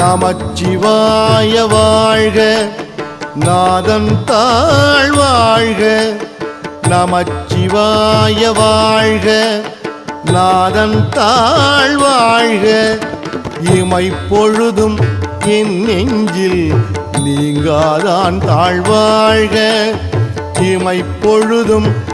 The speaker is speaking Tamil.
நமச்சிவாய வாழ்க. நாதன் தாழ் வாழ்க. நமச்சிவாய வாழ்க. நாதன் தாழ் வாழ்க. இமை பொழுதும் என் நெஞ்சில் நீங்காதான் தாழ்வாழ்க இமை பொழுதும்